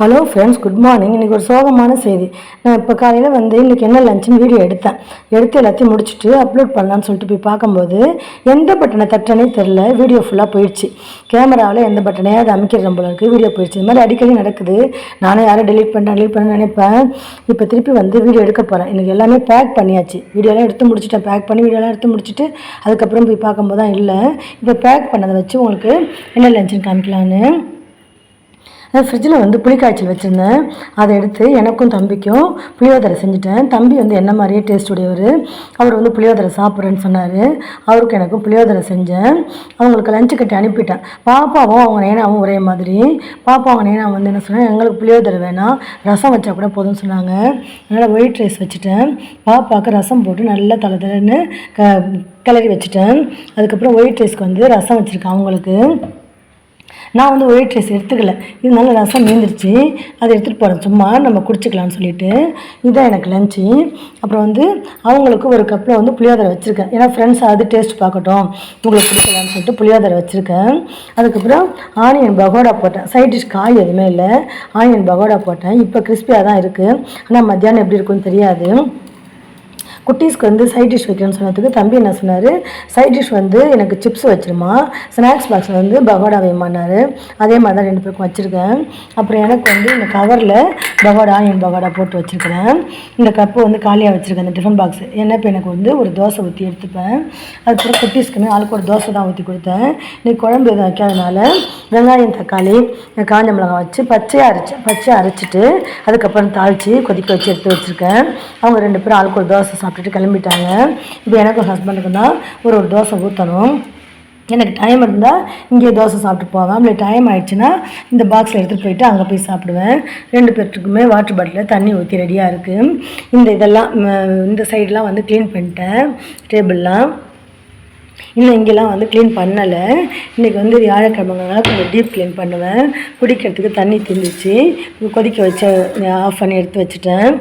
Hello friends good morning இன்றைக்கி ஒரு சோகமான செய்தி. நான் இப்போ காலையில் வந்து இன்றைக்கி என்ன லஞ்சுன்னு வீடியோ எடுத்தேன். எடுத்து எல்லாத்தையும் முடிச்சுட்டு அப்லோட் பண்ணலான்னு சொல்லிட்டு போய் பார்க்கும்போது எந்த பட்டனை தட்டனே தெரில வீடியோ ஃபுல்லாக போயிடுச்சு. கேமராவில் எந்த பட்டனையாவது அமைக்கிற போல இருக்குது வீடியோ போயிடுச்சு. இது மாதிரி அடிக்கடி நடக்குது. நானே யாரும் டெலீட் பண்ண டெலீட் பண்ண நினைப்பேன். இப்போ திருப்பி வந்து வீடியோ எடுக்க போகிறேன் எனக்கு எல்லாமே பேக் பண்ணியாச்சு. வீடியோலாம் எடுத்து முடிச்சுட்டேன். பேக் பண்ணி வீடியோலாம் எடுத்து முடிச்சுட்டு அதுக்கப்புறம் போய் பார்க்கும்போது தான் இல்லை. இப்போ பேக் பண்ணதை வச்சு உங்களுக்கு என்ன லஞ்சுன்னு காமிக்கலான்னு ஃப்ரிட்ஜில் வந்து புளிக்காய்ச்சல் வச்சுருந்தேன். அதை எடுத்து எனக்கும் தம்பிக்கும் புளியோதரை செஞ்சுட்டேன். தம்பி வந்து என்ன மாதிரியே டேஸ்ட் உடையவர். அவர் வந்து புளியோதரை சாப்பிட்றேன்னு சொன்னார். அவருக்கு எனக்கும் புளியோதரை செஞ்சேன். அவங்களுக்கு லஞ்சு கட்டி அனுப்பிட்டேன். பாப்பாவும் அவங்க நேனாவும் ஒரே மாதிரி. பாப்பா அவங்க நேனா வந்து என்ன சொன்னால் எங்களுக்கு புளியோதரை வேணாம். ரசம் வச்சா கூட போதும்னு சொன்னாங்க. அதனால் ஒயிட் ரைஸ் வச்சுட்டேன். பாப்பாவுக்கு ரசம் போட்டு நல்லா தலை தலைன்னு க கிளறி வச்சுட்டேன். அதுக்கப்புறம் ஒயிட் ரைஸ்க்கு வந்து ரசம் வச்சுருக்கேன் அவங்களுக்கு. நான் வந்து ஒயிட் ரைஸ் எடுத்துக்கல. இதனால ரசம் மீந்துருச்சு அதை எடுத்துகிட்டு போகிறேன் சும்மா நம்ம குடிச்சிக்கலாம்னு சொல்லிட்டு. இதுதான் எனக்கு லஞ்சு அப்புறம் வந்து அவங்களுக்கு ஒரு கப்பில் வந்து புளியோதரை வச்சுருக்கேன். ஏன்னா ஃப்ரெண்ட்ஸ் அது டேஸ்ட் பார்க்கட்டும். உங்களுக்கு பிடிக்கலாம்னு சொல்லிட்டு புளியோதரை வச்சுருக்கேன். அதுக்கப்புறம் ஆனியன் பகோடா போட்டேன். சைட் டிஷ் காய் எதுவுமே இல்லை. ஆனியன் பகோடா போட்டேன். இப்போ கிறிஸ்பியாக தான் இருக்குது ஆனால் மத்தியானம் எப்படி இருக்குன்னு தெரியாது. குட்டீஸ்க்கு வந்து சைட் டிஷ் வைக்கணும்னு சொன்னதுக்கு தம்பி என்ன சொன்னார்? சைட் டிஷ் வந்து எனக்கு சிப்ஸ் வச்சிருமா. ஸ்நாக்ஸ் பாக்ஸில் வந்து பகோடா வேமானார் அதே மாதிரி தான் ரெண்டு பேருக்கும் வச்சுருக்கேன். அப்புறம் எனக்கு வந்து இந்த கவரில் பகோடா என் பகோடா போட்டு வச்சுருக்கிறேன். இந்த கப்பு வந்து காலியாக வச்சுருக்கேன் இந்த டிஃபன் பாக்ஸ் என்ன இப்போ எனக்கு வந்து ஒரு தோசை ஊற்றி எடுத்துப்பேன். அதுக்கப்புறம் குட்டீஸ்க்குன்னு ஆளுக்கு ஒரு தோசை தான் ஊற்றி கொடுத்தேன். இன்னைக்கு குழம்பு எதுவும் வைக்காதனால வெங்காயம் தக்காளி காஞ்ச மிளகாய் வச்சு பச்சையாக அரைச்சி பச்சையாக அரைச்சிட்டு அதுக்கப்புறம் தாளித்து கொதிக்க வச்சு எடுத்து வச்சுருக்கேன். அவங்க ரெண்டு பேரும் ஆளுக்கு ஒரு தோசை சாப்பிட்டுட்டு கிளம்பிட்டாங்க. இப்போ எனக்கும் ஹஸ்பண்டுக்கு தான் ஒரு ஒரு தோசை ஊற்றணும் எனக்கு டைம் இருந்தால் இங்கே தோசை சாப்பிட்டு போவேன். அப்படி டைம் ஆயிடுச்சுன்னா இந்த பாக்ஸில் எடுத்துகிட்டு போயிட்டு அங்கே போய் சாப்பிடுவேன். ரெண்டு பேர்த்துக்குமே வாட்டர் பாட்டிலில் தண்ணி ஊற்றி ரெடியாக இருக்குது இந்த இதெல்லாம் இந்த சைடெலாம் வந்து க்ளீன் பண்ணிட்டேன். டேபிள்லாம் இன்னும் இங்கெல்லாம் வந்து க்ளீன் பண்ணலை. இன்றைக்கி வந்து வியாழக்கிழமைங்கனால கொஞ்சம் டீப் க்ளீன் பண்ணுவேன். குடிக்கிறதுக்கு தண்ணி திந்துச்சு. கொதிக்க வச்ச ஆஃப் பண்ணி எடுத்து வச்சுட்டேன்.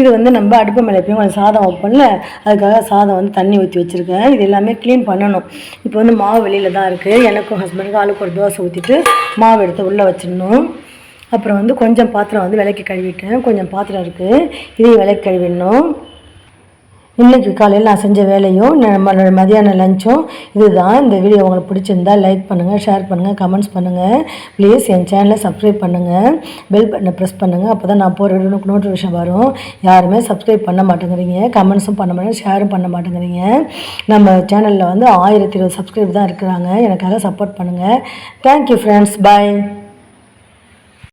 இது வந்து நம்ம அடுப்பு மேலே எப்பயும் கொஞ்சம் சாதம் வைப்போம்ல அதுக்காக சாதம் வந்து தண்ணி ஊற்றி வச்சுருக்கேன். இது எல்லாமே க்ளீன் பண்ணணும். இப்போ வந்து மாவு வெளியில் தான் இருக்குது எனக்கும் ஹஸ்பண்டுக்கும் ஆளுக்கு ஒரு தோசை ஊற்றிட்டு மாவு எடுத்து உள்ளே வச்சிடணும். அப்புறம் வந்து கொஞ்சம் பாத்திரம் வந்து விளக்கி கழுவிட்டேன். கொஞ்சம் பாத்திரம் இருக்குது இதையும் விளக்கி கழுவிடணும். இன்றைக்கி காலையில் நான் செஞ்ச வேலையும் நம்மளோட மதியான லஞ்சும் இதுதான். இந்த வீடியோ உங்களுக்கு பிடிச்சிருந்தா லைக் பண்ணுங்கள் ஷேர் பண்ணுங்கள் கமெண்ட்ஸ் பண்ணுங்கள் ப்ளீஸ் என் சேனலை சப்ஸ்கிரைப் பண்ணுங்கள் பெல் பட்டனை ப்ரெஸ் பண்ணுங்கள் அப்போ தான் நான் போகிற எனக்கு நோட்டிஃபிகேஷன் வரும். யாருமே சப்ஸ்கிரைப் பண்ண மாட்டேங்கிறீங்க. கமெண்ட்ஸும் பண்ண மாட்டேங்க ஷேரும் பண்ண மாட்டேங்கிறீங்க. நம்ம சேனலில் வந்து ஆயிரத்தி இருபது சப்ஸ்கிரைப் தான் இருக்கிறாங்க. எனக்காக சப்போர்ட் பண்ணுங்கள் தேங்க்யூ ஃப்ரெண்ட்ஸ் பாய்